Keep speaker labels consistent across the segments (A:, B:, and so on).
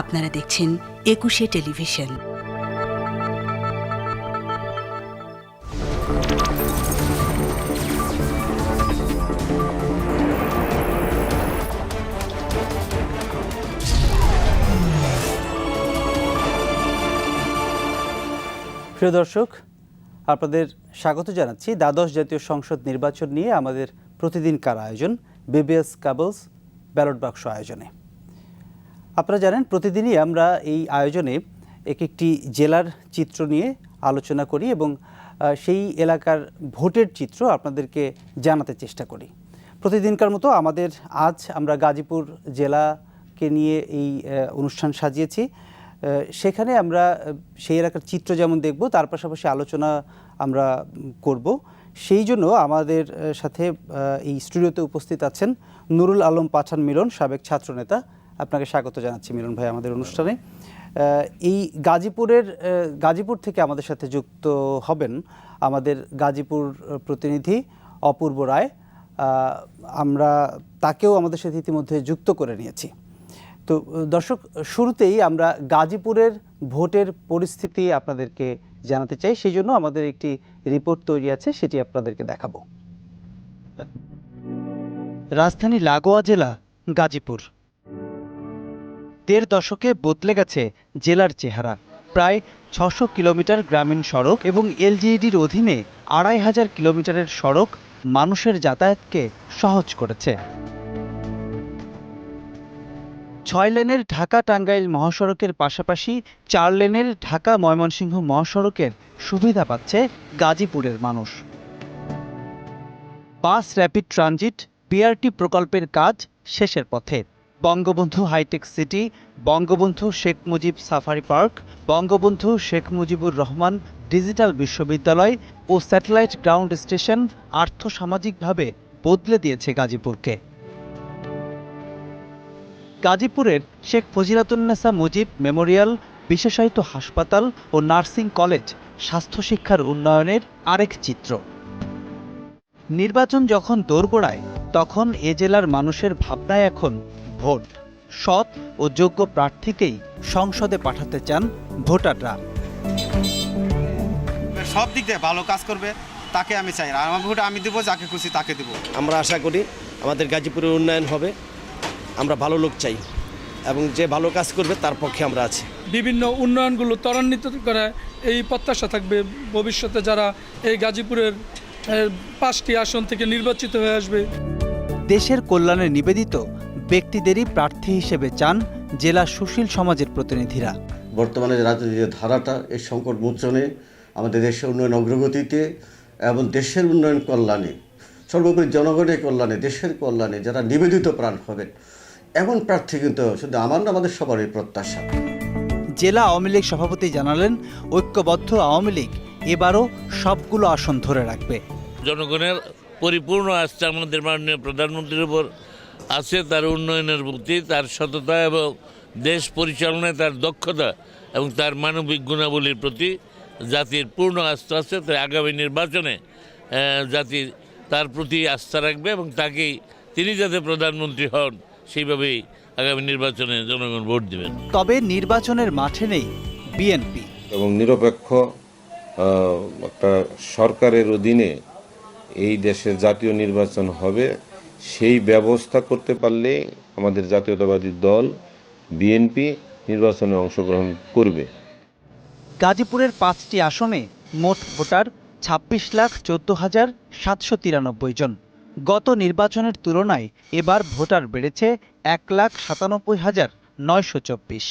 A: আপনারা দেখছেন একুশে টেলিভিশন।
B: প্রিয় দর্শক, আপনাদের স্বাগত জানাচ্ছি দ্বাদশ জাতীয় সংসদ নির্বাচন নিয়ে আমাদের প্রতিদিনকার আয়োজন বিবিএস কাবলস ব্যালট বাক্স আয়োজনে। আপনারা জানেন, প্রতিদিনই আমরা এই আয়োজনে এক একটি জেলার চিত্র নিয়ে আলোচনা করি এবং সেই এলাকার ভোটের চিত্র আপনাদেরকে জানাতে চেষ্টা করি। প্রতিদিনকার মতো আমাদের আজ আমরা গাজীপুর জেলাকে নিয়ে এই অনুষ্ঠান সাজিয়েছি। সেখানে আমরা সেই এলাকার চিত্র যেমন দেখব, তার পাশাপাশি আলোচনা আমরা করব। সেই জন্য আমাদের সাথে এই স্টুডিওতে উপস্থিত আছেন নুরুল আলম পাঠান মিলন, সাবেক ছাত্রনেতা। আপনাকে স্বাগত জানাচ্ছি মিলন ভাই আমাদের অনুষ্ঠানে। এই গাজীপুরের গাজীপুর থেকে আমাদের সাথে যুক্ত হবেন আমাদের গাজীপুর প্রতিনিধি অপূর্ব রায়। আমরা তাকেও আমাদের সাথে ইতিমধ্যে যুক্ত করে নিয়েছি। তো, দর্শক, শুরুতেই আমরা গাজীপুরের ভোটের পরিস্থিতি আপনাদেরকে জানাতে চাই। সেই জন্য আমাদের একটি রিপোর্ট তৈরি আছে, সেটি আপনাদেরকে দেখাবো। রাজধানী লাগোয়া জেলা, গাজীপুর। দেড় দশকে বদলে গেছে জেলার চেহারা। প্রায় ছশো কিলোমিটার গ্রামীণ সড়ক এবং এলজিইডির অধীনে আড়াই হাজার কিলোমিটারের সড়ক মানুষের যাতায়াতকে সহজ করেছে। ছয় লেনের ঢাকা টাঙ্গাইল মহাসড়কের পাশাপাশি চার লেনের ঢাকা ময়মনসিংহ মহাসড়কের সুবিধা পাচ্ছে গাজীপুরের মানুষ। বাস র্যাপিড ট্রানজিট, বিআরটি প্রকল্পের কাজ শেষের পথে। Bangabandhu hitech city, Bangabandhu Sheikh Mujib safari park, Bangabandhu Sheikh Mujibur Rahman digital বিশ্ববিদ্যালয় ও স্যাটেলাইট গ্রাউন্ড স্টেশন আর্থসামাজিকভাবে বদলে দিয়েছে গাজীপুরকে। গাজীপুরের শেখ ফজিলাতুন্নেসা মুজিব মেমোরিয়াল, বিশেষায়িত হাসপাতাল ও নার্সিং কলেজ স্বাস্থ্য শিক্ষার উন্নয়নের আরেক চিত্র। নির্বাচন যখন দোরগোড়ায়, তখন এ জেলার মানুষের ভাবনায় এখন ভোট। সৎ ও যোগ্য প্রার্থীকেই সংসদে পাঠাতে চান ভোটাররা।
C: সব দিক দিয়ে ভালো কাজ করবে তাকে আমি চাই। আর আমার ভোট আমি দেবো যাকে খুশি তাকে দেবো।
D: আমরা আশা করি আমাদের গাজীপুরের উন্নয়ন হবে। আমরা ভালো লোক চাই এবং যে ভালো কাজ করবে তার পক্ষে আমরা আছি।
E: বিভিন্ন উন্নয়নগুলো ত্বরান্বিত করা এই প্রত্যাশা থাকবে। ভবিষ্যতে যারা এই গাজীপুরের পাঁচটি আসন থেকে নির্বাচিত হয়ে আসবে।
B: দেশের কল্যাণে নিবেদিত ব্যক্তিদেরই প্রার্থী হিসেবে চান জেলা সুশীল সমাজের প্রতিনিধিরা।
F: বর্তমানে যে রাজনৈতিক ধারাটা এই সংকট মোচনে আমাদের দেশের উন্নয়ন অগ্রগতিতে এবং দেশের উন্নয়ন কল্যাণে সর্বোপরি জনগণের কল্যাণে দেশের কল্যাণে যারা নিবেদিত প্রাণ হবেন এমন প্রার্থী কিন্তু শুধু আমার না আমাদের সবারই প্রত্যাশা।
B: জেলা আওয়ামী লীগ সভাপতি জানালেন ঐক্যবদ্ধ আওয়ামী লীগ এবারও সবগুলো আসন ধরে রাখবে।
G: জনগণের পরিপূর্ণ আস্থা আমাদের মাননীয় প্রধানমন্ত্রীর উপর আছে তার উন্নয়নের প্রতি তার সততা এবং দেশ পরিচালনায় তার দক্ষতা এবং তার মানবিক গুণাবলীর প্রতি জাতির পূর্ণ আস্থা আছে তাই আগামী নির্বাচনে জাতি তার প্রতি আস্থা রাখবে এবং তাকেই তিনি যাতে প্রধানমন্ত্রী হন সেইভাবেই আগামী নির্বাচনে জনগণ ভোট দেবেন।
B: তবে নির্বাচনের মাঠে নেই বিএনপি।
H: এবং নিরপেক্ষ একটা সরকারের অধীনে এই দেশে জাতীয় নির্বাচন হবে। সেই ব্যবস্থা করতে পারলে আমাদের জাতীয়তাবাদী দল বিএনপি নির্বাচনে অংশগ্রহণ করবে।
B: গাজীপুরের পাঁচটি আসনে মোট ভোটার ছাব্বিশ লাখ চোদ্দ হাজার সাতশো তিরানব্বই জন। গত নির্বাচনের তুলনায় এবার ভোটার বেড়েছে এক লাখ সাতানব্বই হাজার নয়শো চব্বিশ।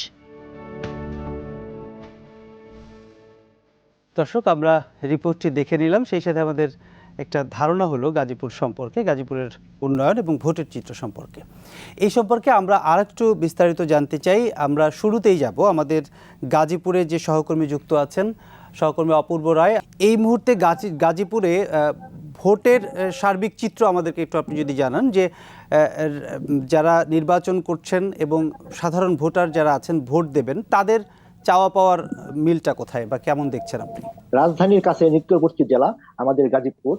B: দর্শক আমরা রিপোর্টটি দেখে নিলাম। সেই সাথে আমাদের একটা ধারণা হলো গাজীপুর সম্পর্কে, গাজীপুরের উন্নয়ন এবং ভোটের চিত্র সম্পর্কে। এই সম্পর্কে আমরা আর একটু বিস্তারিত জানতে চাই। আমরা শুরুতেই যাব আমাদের গাজীপুরে যে সহকর্মী যুক্ত আছেন, সহকর্মী অপূর্ব রায়। এই মুহূর্তে গাজী, গাজীপুরে ভোটের সার্বিক চিত্র আমাদেরকে একটু আপনি যদি জানান যে যারা নির্বাচন করছেন এবং সাধারণ ভোটার যারা আছেন ভোট দেবেন, তাদের চাওয়া পাওয়ার মিলটা কোথায় বা কেমন দেখছেন আপনি?
I: রাজধানীর কাছে নিকটবর্তী জেলা আমাদের গাজীপুর।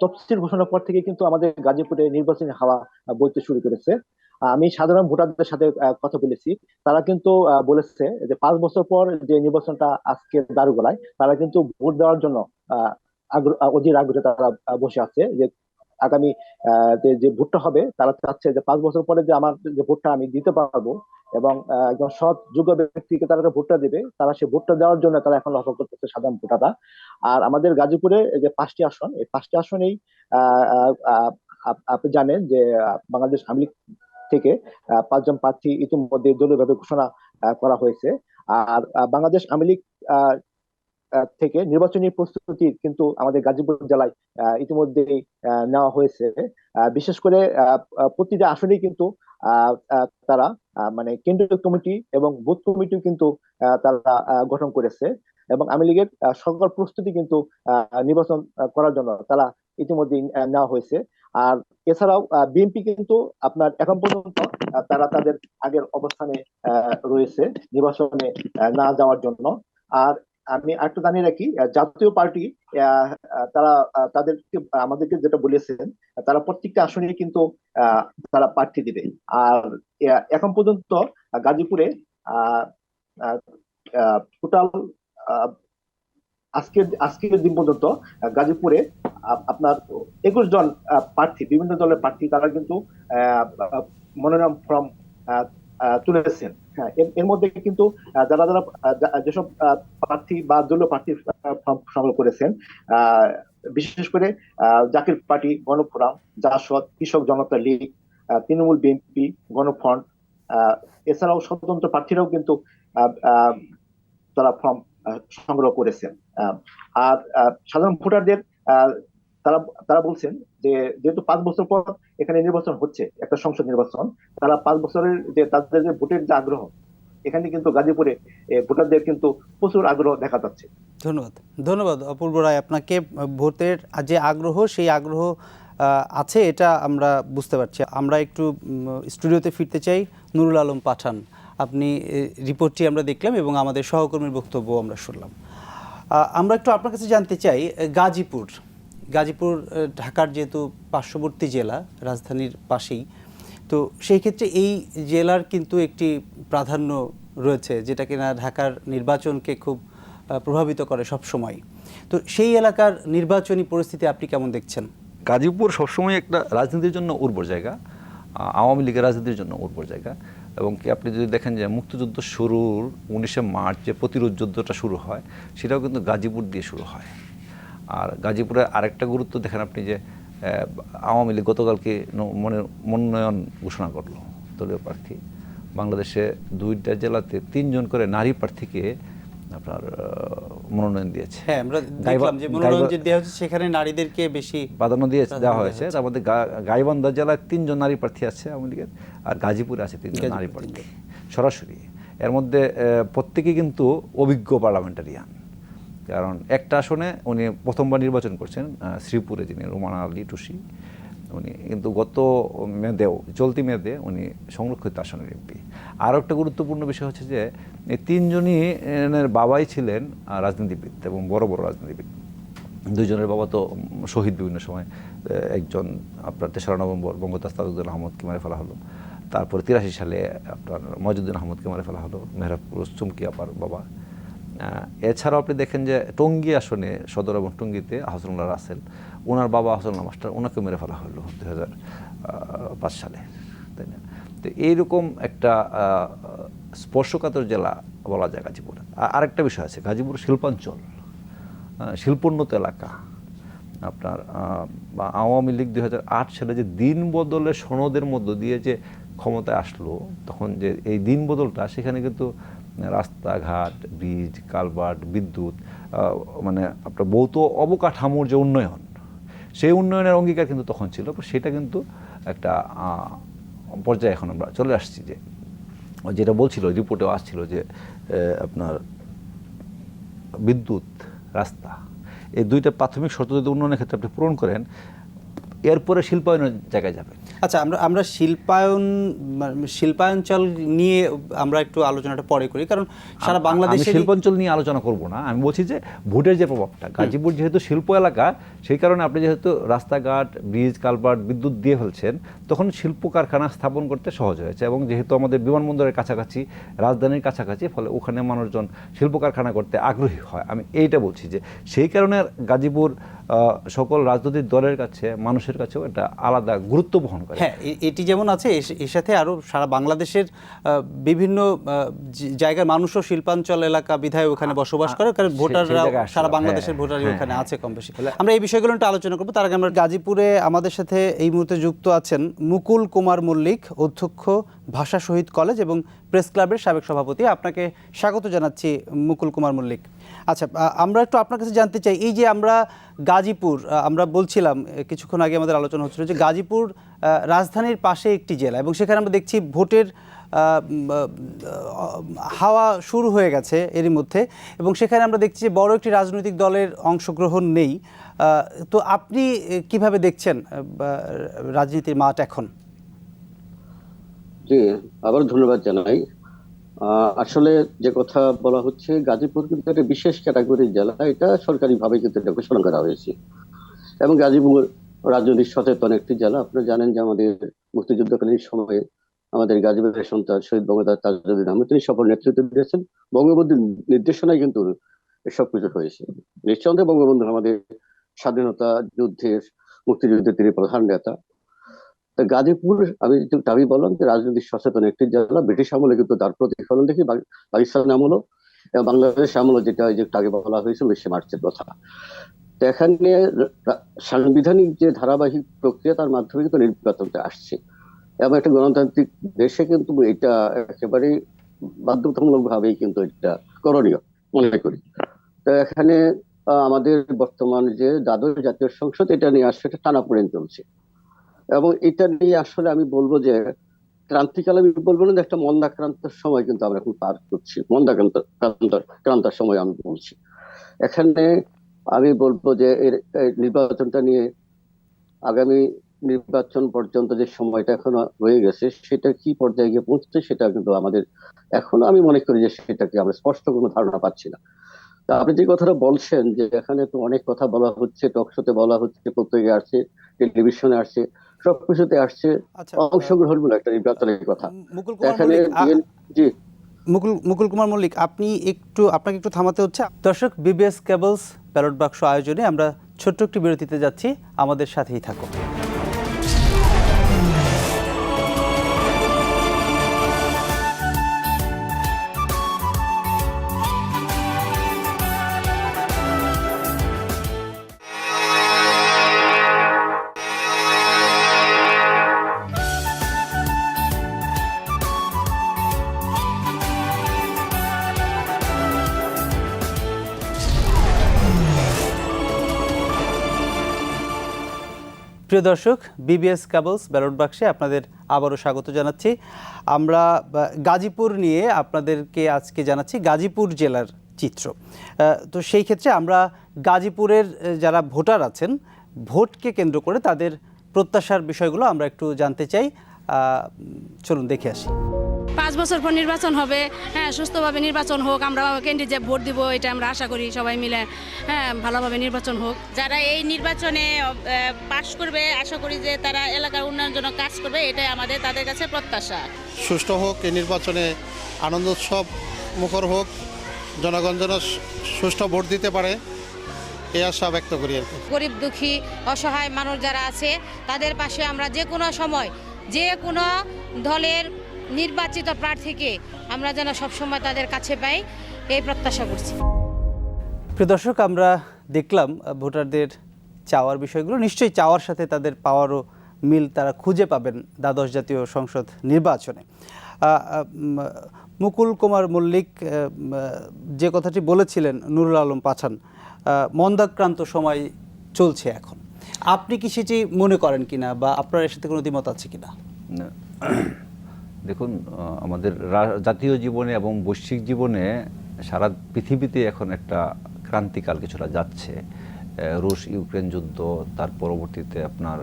I: তফসিল ঘোষণার পর থেকে কিন্তু আমাদের গাজীপুরে নির্বাচনী হাওয়া বইতে শুরু করেছে। আমি সাধারণ ভোটারদের সাথে কথা বলেছি। তারা কিন্তু বলেছে যে পাঁচ বছর পর যে নির্বাচনটা আজকে দাঁড়ুগোলায় তারা কিন্তু ভোট দেওয়ার জন্য আগ্রহ, অধীর আগ্রহে তারা বসে আছে যে আগামী যে ভোটটা হবে, তারা চাচ্ছে যে পাঁচ বছর পরে যে আমার যে ভোটটা আমি দিতে পারব এবং একজন সৎ যোগ্য ব্যক্তিকে তারা ভোটটা দেবে, তারা সেই ভোটটা দেওয়ার জন্য তারা এখন অপেক্ষা করতেছে সাধারণ ভোটাররা। আর আমাদের গাজীপুরে যে পাঁচটি আসন, এই পাঁচটি আসনেই আপনি জানেন যে বাংলাদেশ আওয়ামী লীগ থেকে পাঁচজন প্রার্থী ইতিমধ্যে দলীয়ভাবে ঘোষণা করা হয়েছে। আর বাংলাদেশ আওয়ামী লীগ থেকে নির্বাচনী প্রস্তুতি কিন্তু আমাদের গাজীপুর জেলায় ইতিমধ্যেই নেওয়া হয়েছে। বিশেষ করে প্রতিটা আসনেই কিন্তু তারা মানে কেন্দ্রীয় কমিটি এবং বুথ কমিটিও কিন্তু তারা গঠন করেছে এবং আওয়ামী লীগের সকল প্রস্তুতি কিন্তু নির্বাচন করার জন্য তারা ইতিমধ্যেই আহ, নেওয়া হয়েছে। আর এছাড়াও বিএনপি কিন্তু আপনার এখন পর্যন্ত তারা তাদের আগের অবস্থানে রয়েছে নির্বাচনে না যাওয়ার জন্য। আর আমি একটু জানিয়ে রাখি জাতীয় পার্টি তারা তাদেরকে, আমাদেরকে যেটা বলেছেন, তারা প্রত্যেকটা আসনে কিন্তু তারা প্রার্থী দিবে। আর এখন পর্যন্ত গাজীপুরে টোটাল আজকের আজকের দিন পর্যন্ত গাজীপুরে আপনার একুশ জন প্রার্থী, বিভিন্ন দলের প্রার্থী তারা কিন্তু মনোনয়ন ফর্ম তুলেছেন। হ্যাঁ এর- মধ্যে কিন্তু যারা যারা যেসব প্রার্থী বা দলীয় প্রার্থী সংগ্রহ করেছেন বিশেষ করে Zakir party Gonoforum Jasad Krishak Janata league Trinamool BNP Gonofront এছাড়াও স্বতন্ত্র প্রার্থীরাও কিন্তু তারা ফর্ম সংগ্রহ করেছেন আর সাধারণ ভোটারদের তারা তারা বলছেন যে, যেহেতু পাঁচ বছর পর এখানে নির্বাচন হচ্ছে, একটা সংসদ নির্বাচন, তারা পাঁচ বছরের যে, তাদের যে ভোটের যে আগ্রহ, এখানে কিন্তু গাজীপুরে ভোটারদের কিন্তু প্রচুর আগ্রহ দেখা যাচ্ছে।
B: ধন্যবাদ। ধন্যবাদ অপূর্ব রায়। আপনাকে ভোটের যে আগ্রহ, সেই আগ্রহ আছে, এটা আমরা বুঝতে পারছি। আমরা একটু স্টুডিওতে ফিরতে চাই। নুরুল আলম পাঠান, আপনি রিপোর্টটি আমরা দেখলাম এবং আমাদের সহকর্মীর বক্তব্য আমরা শুনলাম। আমরা একটু আপনার কাছে জানতে চাই, গাজীপুর গাজীপুর ঢাকার যেহেতু পার্শ্ববর্তী জেলা, রাজধানীর পাশেই, তো সেই ক্ষেত্রে এই জেলার কিন্তু একটি প্রাধান্য রয়েছে, যেটা কিনা ঢাকার নির্বাচনকে খুব প্রভাবিত করে সব সময় তো সেই এলাকার নির্বাচনী পরিস্থিতি আপনি কেমন দেখছেন?
J: গাজীপুর সবসময় একটা রাজনীতির জন্য উর্বর জায়গা আওয়ামী লীগের রাজনীতির জন্য উর্বর জায়গা, এবং কি আপনি যদি দেখেন যে মুক্তিযুদ্ধ শুরুর উনিশে মার্চ যে প্রতিরোধ যুদ্ধটা শুরু হয়, সেটাও কিন্তু গাজীপুর দিয়ে শুরু হয়। আর গাজীপুরে আরেকটা গুরুত্ব দেখেন আপনি যে আওয়ামী লীগ গতকালকে মনে মনোনয়ন ঘোষণা করল দলীয় প্রার্থী। বাংলাদেশে দুইটা জেলাতে তিনজন করে নারী প্রার্থীকে আপনার মনোনয়ন দিয়েছে।
B: হ্যাঁ আমরা দেখলাম যে মনোনয়ন যে দেওয়া হচ্ছে সেখানে নারীদেরকে বেশি
J: প্রাধান্য দিয়ে দেওয়া হয়েছে। তার মধ্যে গাইবান্ধা জেলায় তিনজন নারী প্রার্থী আছে আওয়ামী লীগের আর গাজীপুরে আছে তিনজন নারী প্রার্থী। সরাসরি। এর মধ্যে প্রত্যেকেই কিন্তু অভিজ্ঞ পার্লামেন্টারিয়ান। কারণ একটা আসনে উনি প্রথমবার নির্বাচন করছেন শ্রীপুরে যিনি রোমানা আলী টুসি, উনি কিন্তু গত মেয়াদেও, চলতি মেয়াদে উনি সংরক্ষিত আসনের এমপি আরও একটা গুরুত্বপূর্ণ বিষয় হচ্ছে যে, এই তিনজনই বাবাই ছিলেন রাজনীতিবিদ এবং বড় বড় রাজনীতিবিদ। দুইজনের বাবা তো শহীদ বিভিন্ন সময় একজন আপনার তেসরা নভেম্বর বঙ্গদাস তাজুদ্দিন আহমদকে মারে ফেলা হলো, তারপরে তিরাশি সালে আপনার মজিউদ্দিন আহমদকে মারে ফেলা হলো, মেহরাবপুর চুমকি আপার বাবা। এছাড়াও আপনি দেখেন যে টঙ্গী আসনে সদর এবং টঙ্গীতে হাসনুল্লাহ রাসেল ওনার বাবা হাসনুল্লাহ মাস্টার ওনাকে মেরে ফেলা হলো দু হাজার পাঁচ সালে, তাই না? তো এইরকম একটা স্পর্শকাতর জেলা বলা যায় গাজীপুর। আর আরেকটা বিষয় আছে, গাজীপুর শিল্পাঞ্চল শিল্পোন্নত এলাকা। আপনার আওয়ামী লীগ দু হাজার আট সালে যে দিন বদলের সনদের মধ্য দিয়ে যে ক্ষমতায় আসলো, তখন যে এই দিন বদলটা, সেখানে কিন্তু রাস্তাঘাট, ব্রিজ কালভার্ট বিদ্যুৎ মানে আপনার ভৌত অবকাঠামোর যে উন্নয়ন, সেই উন্নয়নের অঙ্গীকার কিন্তু তখন ছিল। সেটা কিন্তু একটা পর্যায়ে এখন আমরা চলে আসছি যে, যেটা বলছিল, রিপোর্টেও আসছিল যে আপনার বিদ্যুৎ, রাস্তা, এই দুইটা প্রাথমিক শর্ত যদি উন্নয়নের ক্ষেত্রে আপনি পূরণ করেন, এরপরে শিল্পায়নের জায়গায় যাবেন।
B: আচ্ছা আমরা আমরা শিল্পায়ন শিল্পায়ঞ্চল নিয়ে আমরা একটু আলোচনাটা পরে করি কারণ সারা বাংলাদেশে
J: শিল্পাঞ্চল নিয়ে আলোচনা করব না আমি বলছি যে ভোটের যে প্রভাবটা গাজীপুর যেহেতু শিল্প এলাকা সেই কারণে আপনি যেহেতু রাস্তাঘাট ব্রিজ কালভার্ট বিদ্যুৎ দিয়ে ফেলছেন তখন শিল্প কারখানা স্থাপন করতে সহজ হয়েছে এবং যেহেতু আমাদের বিমানবন্দরের কাছাকাছি রাজধানীর কাছাকাছি ফলে ওখানে মানুষজন শিল্প কারখানা করতে আগ্রহী হয় আমি এইটা বলছি যে সেই কারণে গাজীপুর সকল রাজনৈতিক দলের কাছে মানুষের কাছেও এটা আলাদা গুরুত্ব বহন করে।
B: হ্যাঁ এটি যেমন আছে এর- সাথে আরও সারা বাংলাদেশের বিভিন্ন জায়গার মানুষও শিল্পাঞ্চল এলাকা বিধায় ওখানে বসবাস করে কারণ ভোটাররা সারা বাংলাদেশের
J: হ্যাঁ,
B: ভোটারই
J: হ্যাঁ,
B: ওখানে
J: হ্যাঁ।
B: আছে কম বেশি। আমরা এই বিষয়গুলো একটু আলোচনা করব। তার আগে আমরা গাজীপুরে আমাদের সাথে এই মুহূর্তে যুক্ত আছেন মুকুল কুমার মল্লিক অধ্যক্ষ ভাষা শহীদ কলেজ এবং প্রেস ক্লাবের সাবেক সভাপতি। আপনাকে স্বাগত জানাচ্ছি মুকুল কুমার মল্লিক। আচ্ছা আমরা একটু আপনার কাছে জানতে চাই, এই যে আমরা গাজীপুর আমরা বলছিলাম কিছুক্ষণ আগে আমাদের আলোচনা হচ্ছিল যে গাজীপুর রাজধানীর পাশে একটি জেলা এবং সেখানে আমরা দেখছি ভোটের হাওয়া শুরু হয়ে গেছে এরই মধ্যে এবং সেখানে আমরা দেখছি যে বড় একটি রাজনৈতিক দলের অংশগ্রহণ নেই। তো আপনি কীভাবে দেখছেন রাজনীতির মাঠ এখন?
F: জি, আবার ধন্যবাদ জানাই। আসলে যে কথা বলা হচ্ছে, গাজীপুর কিন্তু একটা বিশেষ ক্যাটাগরির জেলা। এটা সরকারিভাবে কিন্তু এটা ঘোষণা করা হয়েছে। এবং গাজীপুর রাজনৈতিক সচেতন একটি জেলা। আপনারা জানেন যে আমাদের মুক্তিযুদ্ধকালীন সময়ে আমাদের গাজীপুরের সন্তান শহীদ বঙ্গবন্ধু তাজুদ্দিন আহমেদ, তিনি সফল নেতৃত্ব দিয়েছেন। বঙ্গবন্ধুর নির্দেশনায় কিন্তু এসব কিছু হয়েছে। নিঃসন্দেহে বঙ্গবন্ধু আমাদের স্বাধীনতা যুদ্ধের, মুক্তিযুদ্ধের তিনি প্রধান নেতা। গাজীপুর, আমি দাবি বললাম যে রাজনৈতিক সচেতন একটি জেলা, ব্রিটিশ আমলে কিন্তু তার প্রতিফলন দেখি পাকিস্তান আমলও বাংলাদেশ আমলও যেটা যে আগে বলা হয়েছিল উনিশে মার্চের কথা। এখানে সাংবিধানিক যে ধারাবাহিক প্রক্রিয়া, তার মাধ্যমে কিন্তু নির্বাচনটা আসছে। এবং একটা গণতান্ত্রিক দেশে কিন্তু এটা একেবারেই বাধ্যতামূলক ভাবেই কিন্তু এটা করণীয়, মনে করি। তো এখানে আমাদের বর্তমান যে দ্বাদশ জাতীয় সংসদ, এটা নিয়ে আসলে একটা টানাপোড়েন চলছে। এবং এটা নিয়ে আসলে আমি বলব যে, ক্রান্তিকাল আমি বলব না একটা মন্দাক্রান্তের সময় কিন্তু আমরা এখন পার করছি। মন্দাক্রান্ত ক্রান্ত- ক্রান্তার সময় আমি বলছি। এখানে আমি বলব যে, এর নির্বাচনটা নিয়ে আগামী নির্বাচন পর্যন্ত যে সময়টা এখনও রয়ে গেছে, সেটা কি পর্যায়ে গিয়ে পৌঁছছে সেটা কিন্তু আমাদের এখনও আমি মনে করি যে সেটাকে আমরা স্পষ্ট কোনো ধারণা পাচ্ছি না। তা আপনি যে কথাটা বলছেন যে, এখানে তো অনেক কথা বলা হচ্ছে, টক শোতে বলা হচ্ছে, পত্রিকায় আসছে, টেলিভিশনে আসছে সবকিছুতে আসছে
B: আচ্ছা
F: অংশগ্রহণমূলক একটা নির্বাচনের কথা।
B: মুকুল
F: এখানে জি।
B: মুকুল মুকুল কুমার মল্লিক আপনি একটু আপনাকে একটু থামাতে হচ্ছে। দর্শক বিবিএস কেবলস ব্যালট বাক্স আয়োজনে আমরা ছোট্ট একটি বিরতিতে যাচ্ছি। আমাদের সাথেই থাকুন। প্রিয় দর্শক বিবিএস কেবলস ব্যালট বাক্সে আপনাদের আবারও স্বাগত জানাচ্ছি। আমরা গাজীপুর নিয়ে আপনাদেরকে আজকে জানাচ্ছি গাজীপুর জেলার চিত্র। তো সেই ক্ষেত্রে আমরা গাজীপুরের যারা ভোটার আছেন, ভোটকে কেন্দ্র করে তাদের প্রত্যাশার বিষয়গুলো আমরা একটু জানতে চাই। চলুন দেখে আসি।
K: পাঁচ বছর পর নির্বাচন হবে হ্যাঁ সুস্থভাবে নির্বাচন হোক আমরা ক্যান্ডিডেট ভোট দিব এটা আমরা আশা করি সবাই মিলে হ্যাঁ ভালোভাবে নির্বাচন হোক।
L: যারা এই নির্বাচনে পাশ করবে আশা করি যে তারা এলাকার উন্নয়নের জন্য কাজ করবে এটাই আমাদের তাদের কাছে প্রত্যাশা।
M: সুষ্ঠু হোক এই নির্বাচনে আনন্দ উৎসব মুখর হোক জনগণ যেন সু- সুষ্ঠু ভোট দিতে পারে এই আশা ব্যক্ত করি আর কি।
L: গরিব দুঃখী অসহায় মানুষ যারা আছে তাদের পাশে আমরা যে কোনো সময় যে কোনো দলের নির্বাচিত প্রার্থীকে আমরা যেন সবসময় তাদের কাছে পাই, এই প্রত্যাশা করছি।
B: প্রিয় দর্শক, আমরা দেখলাম ভোটারদের চাওয়ার বিষয়গুলো। নিশ্চয়ই চাওয়ার সাথে তাদের পাওয়ারও মিল তারা খুঁজে পাবেন দ্বাদশ জাতীয় সংসদ নির্বাচনে। মুকুল কুমার মল্লিক যে কথাটি বলেছিলেন, নুরুল আলম পাঠান মন্দাক্রান্ত সময় চলছে এখন। আপনি কি সেটি মনে করেন কিনা বা আপনার এর সাথে কোনো দ্বিমত আছে কিনা?
J: না। দেখুন আমাদের জাতীয় জীবনে এবং বৈশ্বিক জীবনে সারা পৃথিবীতে এখন একটা ক্রান্তিকাল কিছুটা যাচ্ছে। রুশ ইউক্রেন যুদ্ধ, তার পরবর্তীতে আপনার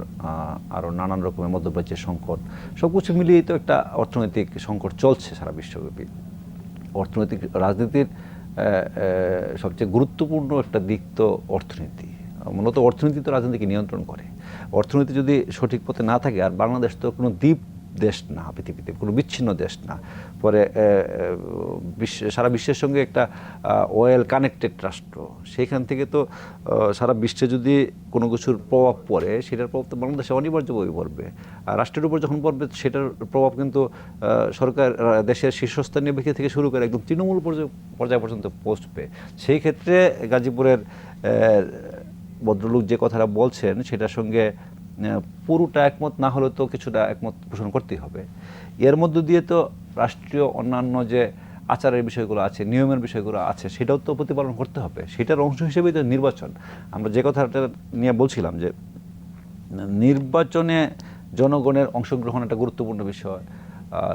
J: আরও নানান রকমের মধ্যপ্রাচ্যের সংকট সব কিছু মিলিয়েই তো একটা অর্থনৈতিক সংকট চলছে সারা বিশ্বব্যাপী। অর্থনৈতিক রাজনীতির সবচেয়ে গুরুত্বপূর্ণ একটা দিক তো অর্থনীতি। মূলত অর্থনীতি তো রাজনীতিকে নিয়ন্ত্রণ করে। অর্থনীতি যদি সঠিক পথে না থাকে, আর বাংলাদেশ তো কোনো দ্বীপ দেশ না, পৃথিবীতে কোনো বিচ্ছিন্ন দেশ না। পরে বিশ্ব, সারা বিশ্বের সঙ্গে একটা ওয়েল কানেক্টেড রাষ্ট্র। সেইখান থেকে তো সারা বিশ্বে যদি কোনো কিছুর প্রভাব পড়ে, সেটার প্রভাব তো বাংলাদেশে অনিবার্যভাবে পড়বে। আর রাষ্ট্রের উপর যখন পড়বে, সেটার প্রভাব কিন্তু সরকার দেশের শীর্ষস্থানীয় ব্যক্তি থেকে শুরু করে একদম তৃণমূল পর্যায়ে, পর্যায় পর্যন্ত পৌঁছবে। সেই ক্ষেত্রে গাজীপুরের ভদ্রলোক যে কথাটা বলছেন, সেটার সঙ্গে পুরোটা একমত না হলে তো কিছুটা একমত পোষণ করতেই হবে। এর মধ্য দিয়ে তো রাষ্ট্রীয় অন্যান্য যে আচারের বিষয়গুলো আছে, নিয়মের বিষয়গুলো আছে, সেটাও তো প্রতিপালন করতে হবে। সেটার অংশ হিসেবেই তো নির্বাচন। আমরা যে কথাটা নিয়ে বলছিলাম যে, নির্বাচনে জনগণের অংশগ্রহণ একটা গুরুত্বপূর্ণ বিষয়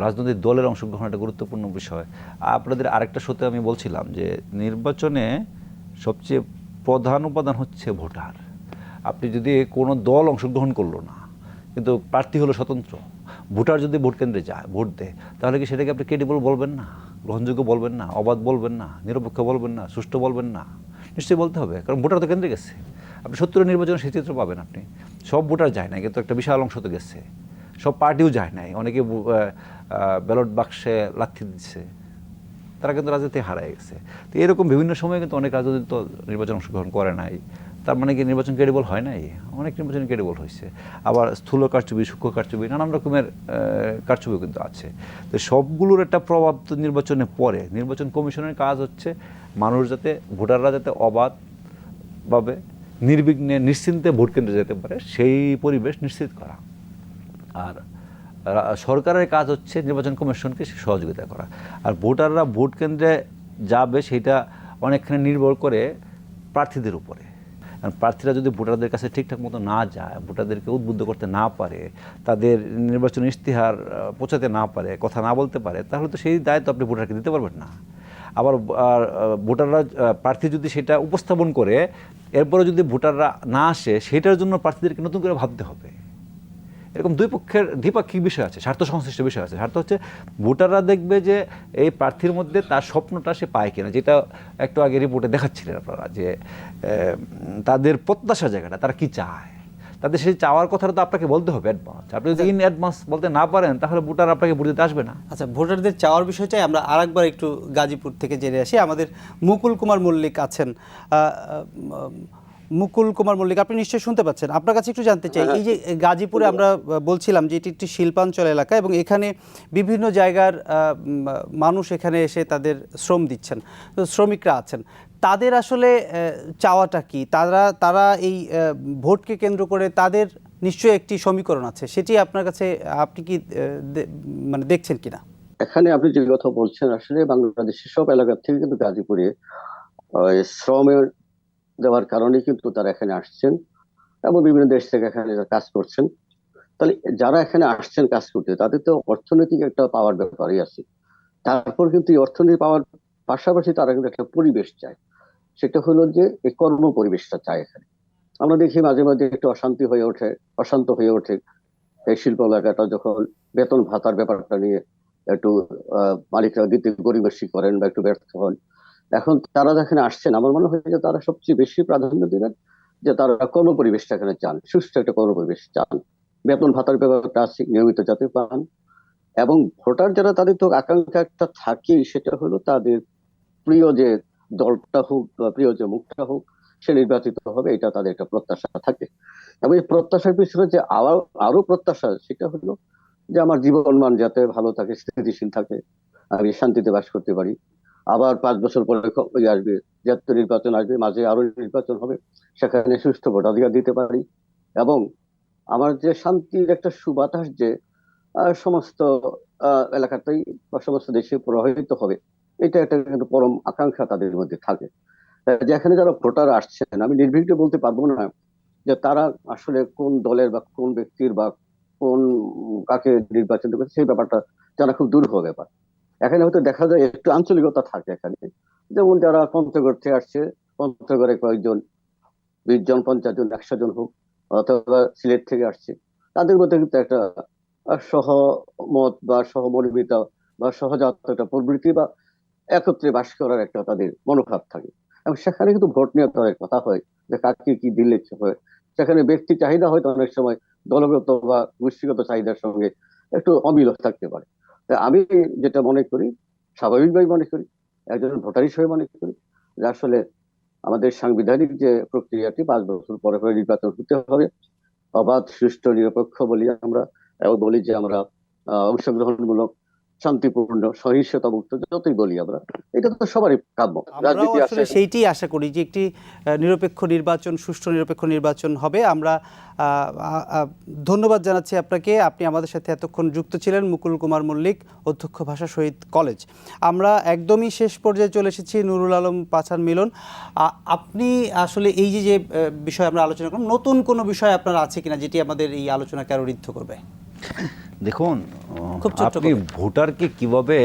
J: রাজনৈতিক দলের অংশগ্রহণ একটা গুরুত্বপূর্ণ বিষয়। আপনাদের আরেকটা সত্যি আমি বলছিলাম যে, নির্বাচনে সবচেয়ে প্রধান উপাদান হচ্ছে ভোটার। আপনি যদি কোনো দল অংশগ্রহণ করল না, কিন্তু প্রার্থী হলো স্বতন্ত্র, ভোটার যদি ভোট কেন্দ্রে যায়, ভোট দেয়, তাহলে কি সেটাকে আপনি ক্রেডিবল বলবেন না? গ্রহণযোগ্য বলবেন না? অবাধ বলবেন না? নিরপেক্ষ বলবেন না? সুষ্ঠু বলবেন না? নিশ্চয়ই বলতে হবে, কারণ ভোটার তো কেন্দ্রে গেছে। আপনি সত্তর নির্বাচনে সেই চিত্র পাবেন আপনি। সব ভোটার যায় না কিন্তু একটা বিশাল অংশ তো গেছে। সব পার্টিও যায় নাই। অনেকে ব্যালট বাক্সে লাথি দিচ্ছে। তারা কিন্তু রাজনীতি হারায় গেছে। তো এরকম বিভিন্ন সময়ে কিন্তু অনেক রাজনৈতিক দল নির্বাচন অংশগ্রহণ করে নাই। তার মানে কি নির্বাচন ক্রেডিবল হয় নাই? অনেক নির্বাচন ক্রেডিবল হয়েছে। আবার স্থূল কারচুপি, সূক্ষ্ম কারচুপি, নানান রকমের কারচুপি কিন্তু আছে। তো সবগুলোর একটা প্রভাব তো নির্বাচনে পড়ে। নির্বাচন কমিশনের কাজ হচ্ছে মানুষ যাতে ভোটাররা যাতে অবাধভাবে নির্বিঘ্নে, নিশ্চিন্তে ভোট কেন্দ্রে যেতে পারে, সেই পরিবেশ নিশ্চিত করা। আর সরকারের কাজ হচ্ছে নির্বাচন কমিশনকে সহযোগিতা করা। আর ভোটাররা ভোট কেন্দ্রে যাবে সেটা অনেকখানি নির্ভর করে প্রার্থীদের উপরে। প্রার্থীরা যদি ভোটারদের কাছে ঠিকঠাক মতো না যায়, ভোটারদেরকে উদ্বুদ্ধ করতে না পারে, তাদের নির্বাচন ইশতেহার পৌঁছাতে না পারে, কথা না বলতে পারে, তাহলে তো সেই দায়িত্ব আপনি ভোটারকে দিতে পারবেন না। আবার ভোটাররা প্রার্থী যদি সেটা উপস্থাপন করে, এরপরে যদি ভোটাররা না আসে, সেটার জন্য প্রার্থীদেরকে নতুন করে ভাবতে হবে। এরকম দুই পক্ষের দ্বিপাক্ষিক বিষয় আছে স্বার্থ সংশ্লিষ্ট বিষয় আছে। স্বার্থ হচ্ছে ভোটাররা দেখবে যে এই প্রার্থীর মধ্যে তার স্বপ্নটা সে পায় কিনা যেটা একটু আগে রিপোর্টে দেখাচ্ছিলেন আপনারা যে তাদের প্রত্যাশা জায়গাটা তারা কি চায়? তাদের সেই চাওয়ার কথাটা তো আপনাকে বলতে হবে অ্যাডভান্স আপনি যদি ইন অ্যাডভান্স বলতে না পারেন তাহলে ভোটার আপনাকে ভোট দিতে আসবে না।
B: আচ্ছা ভোটারদের চাওয়ার বিষয়টাই আমরা আরেকবার একটু গাজীপুর থেকে জেনে আসি। আমাদের মুকুল কুমার মল্লিক আছেন। মুকুল কুমার মল্লিক আপনি নিশ্চয়ই শুনতে পাচ্ছেন। আপনার কাছে একটু জানতে চাই এই যে গাজীপুরে আমরা বলছিলাম যে এটি একটি শিল্পাঞ্চল এলাকা এবং এখানে বিভিন্ন জায়গার মানুষ এখানে এসে তাদের শ্রম দিচ্ছেন তো শ্রমিকরা আছেন। তাদের আসলে চাওয়াটা কি? তারা তারা এই ভোটকে কেন্দ্র করে তাদের নিশ্চয়ই একটি সমীকরণ আছে সেটি আপনার কাছে আপনি কি মানে দেখছেন কিনা?
F: এখানে আপনি যে কথা বলছেন আসলে বাংলাদেশের সব এলাকা থেকে কিন্তু গাজীপুরে শ্রমের দেওয়ার কারণে কিন্তু তারা এখানে আসছেন এবং বিভিন্ন দেশ থেকে এখানে কাজ করছেন। তাহলে যারা এখানে আসছেন কাজ করতে, তাদের তো অর্থনৈতিক একটা পাওয়ার ব্যাপারই আছে। তারপর কিন্তু এই অর্থনীতি পাওয়ার পাশাপাশি তারা কিন্তু একটা পরিবেশ চায়। সেটা হলো যে এই কর্ম পরিবেশটা চায় এখানে। আমরা দেখি মাঝে মাঝে একটু অশান্তি হয়ে ওঠে, অশান্ত হয়ে ওঠে। এই শিল্প এলাকাটা যখন বেতন ভাতার ব্যাপারটা নিয়ে একটু মালিকরা দিতে গরিবেশি করেন বা একটু ব্যর্থ হন এখন তারা যেখানে আসছেন, আমার মনে হয় যে তারা সবচেয়ে বেশি প্রাধান্য দিবেন যে তারা কর্ম পরিবেশটা এখানে চান সুস্থ একটা কর্ম পরিবেশ চান। বেতন ভাতার ব্যাপারটা আছে, নিয়মিত যাতে পান। এবং ভোটার যারা, তাদের তো আকাঙ্ক্ষা একটা থাকে সেটা হলো তাদের প্রিয় যে দলটা হোক বা প্রিয় যে মুখটা হোক, সে নির্বাচিত হবে, এটা তাদের একটা প্রত্যাশা থাকে। এবং এই প্রত্যাশার পিছনে যে আরও আরও প্রত্যাশা, সেটা হলো যে আমার জীবন মান যাতে ভালো থাকে, স্থিতিশীল থাকে, আমি শান্তিতে বাস করতে পারি। আবার পাঁচ বছর পরে ওই আসবে জাতীয় নির্বাচন আসবে, মাঝে আরও নির্বাচন হবে, সেখানে সুষ্ঠু ভোটাধিকার দিতে পারি। এবং আমার যে শান্তির একটা সুবাতাস যে সমস্ত এলাকাতেই বা সমস্ত দেশে প্রভাবিত হবে, এটা একটা কিন্তু পরম আকাঙ্ক্ষা তাদের মধ্যে থাকে। যেখানে যারা ভোটার আসছেন, আমি নির্ভীকভাবে বলতে পারব না যে তারা আসলে কোন দলের বা কোন ব্যক্তির বা কোন কাকে নির্বাচন করছে, সেই ব্যাপারটা জানা খুব দুরূহ ব্যাপার। এখানে হয়তো দেখা যায় একটু আঞ্চলিকতা থাকে এখানে। যেমন যারা পঞ্চগড় থেকে আসছে, পঞ্চগড়ে কয়েকজন, বিশ জন, পঞ্চাশ জন, একশো জন হোক, অথবা সিলেট থেকে আসছে, তাদের মধ্যে কিন্তু একটা সহমত বা সহমর্মিতা বা সহজাত একটা প্রবৃত্তি বা একত্রে বাস করার একটা তাদের মনোভাব থাকে। এবং সেখানে কিন্তু ভোট নিয়ে তাদের কথা হয়, যে কাকে কি দিলে হয়। সেখানে ব্যক্তি চাহিদা হয়তো অনেক সময় দলগত বা গোষ্ঠীগত চাহিদার সঙ্গে একটু অমিল থাকতে পারে। আমি যেটা মনে করি স্বাভাবিকভাবে মনে করি, একজন ভোটার হিসেবে মনে করি, যে আসলে আমাদের সাংবিধানিক যে প্রক্রিয়াটি পাঁচ বছর পরে পরে নির্বাচন হতে হবে, অবাধ, সুষ্ঠু, নিরপেক্ষ বলি আমরা, এবং বলি যে আমরা অংশগ্রহণমূলক শান্তিপূর্ণ সহিংসতা মুক্ত যতই বলি আমরা এটা তো সবারই কাম্য। রাজনীতি
B: আসলে
F: আসে
B: সেইটাই আশা করি যে একটি নিরপেক্ষ নির্বাচন সুষ্ঠু নিরপেক্ষ নির্বাচন হবে। আমরা ধন্যবাদ জানাচ্ছি আপনাকে। আপনি আমাদের সাথে এতক্ষণ যুক্ত ছিলেন মুকুল কুমার মল্লিক অধ্যক্ষ ভাষা শহীদ কলেজ। আমরা একদমই শেষ পর্যায়ে চলে এসেছি নুরুল আলম পাছান মিলন। আপনি আসলে এই যে যে বিষয় আমরা আলোচনা করলাম নতুন কোনো বিষয় আপনার আছে কিনা যেটি আমাদের এই আলোচনাকে আরও ঋদ্ধ করবে?
J: দেখুন আপনি ভোটারকে কীভাবে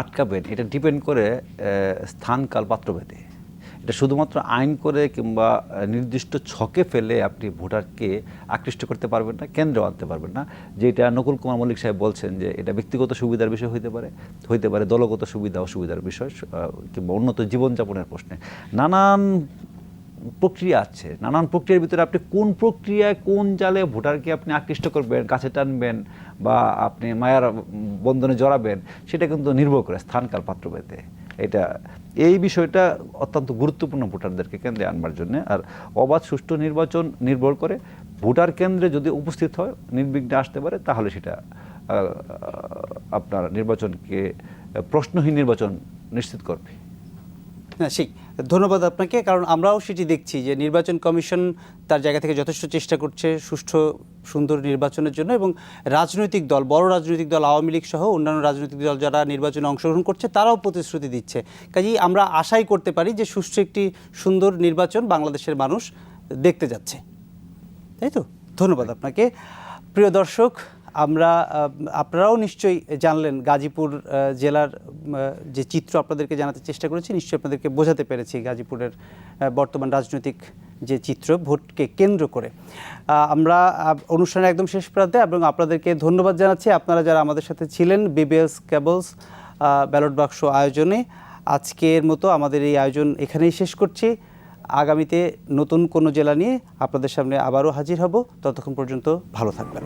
J: আটকাবেন এটা ডিপেন্ড করে স্থান কাল পাত্রভেদে এটা শুধুমাত্র আইন করে কিংবা নির্দিষ্ট ছকে ফেলে আপনি ভোটারকে আকৃষ্ট করতে পারবেন না কেন্দ্রে আনতে পারবেন না। যেটা নকুল কুমার মল্লিক সাহেব বলছেন যে এটা ব্যক্তিগত সুবিধার বিষয় হইতে পারে হইতে পারে দলগত সুবিধা অসুবিধার বিষয় কিংবা উন্নত জীবনযাপনের প্রশ্নে। নানান প্রক্রিয়া আছে, নানান প্রক্রিয়ার ভিতরে আপনি কোন প্রক্রিয়ায় কোন জালে ভোটারকে আপনি আকৃষ্ট করবেন কাছে টানবেন বা আপনি মায়ার বন্ধনে জড়াবেন, সেটা কিন্তু নির্ভর করে স্থানকাল পাত্রভেদে এটা, এই বিষয়টা অত্যন্ত গুরুত্বপূর্ণ ভোটারদেরকে কেন্দ্রে আনবার জন্য। আর অবাধ, সুষ্ঠু নির্বাচন নির্ভর করে ভোটার কেন্দ্রে যদি উপস্থিত হয়, নির্বিঘ্নে আসতে পারে, তাহলে সেটা আপনার নির্বাচনকে প্রশ্নহীন নির্বাচন নিশ্চিত করবে।
B: হ্যাঁ সেই, ধন্যবাদ আপনাকে। কারণ আমরাও সেটি দেখছি যে নির্বাচন কমিশন তার জায়গা থেকে যথেষ্ট চেষ্টা করছে সুষ্ঠু, সুন্দর নির্বাচনের জন্য এবং রাজনৈতিক দল, বড় রাজনৈতিক দল, আওয়ামী লীগ সহ অন্যান্য রাজনৈতিক দল যারা নির্বাচনে অংশগ্রহণ করছে, তারাও প্রতিশ্রুতি দিচ্ছে। কাজেই আমরা আশাই করতে পারি যে সুষ্ঠু একটি সুন্দর নির্বাচন বাংলাদেশের মানুষ দেখতে যাচ্ছে। তাই তো? ধন্যবাদ আপনাকে। প্রিয় দর্শক আমরা আপনারাও নিশ্চয়ই জানলেন গাজীপুর জেলার যে চিত্র আপনাদেরকে জানাতে চেষ্টা করেছি নিশ্চয়ই আপনাদেরকে বোঝাতে পেরেছি গাজীপুরের বর্তমান রাজনৈতিক যে চিত্র ভোটকে কেন্দ্র করে। আমরা আহ, অনুষ্ঠানের একদম শেষ প্রান্তে এবং আপনাদেরকে ধন্যবাদ জানাচ্ছি। আপনারা যারা আমাদের সাথে ছিলেন বিবিএস কেবলস ব্যালট বাক্স আয়োজনে আজকের মতো আমাদের এই আয়োজন এখানেই শেষ করছি। আগামীতে নতুন কোনো জেলা নিয়ে আপনাদের সামনে আবারও হাজির হব। ততক্ষণ পর্যন্ত ভালো থাকবেন।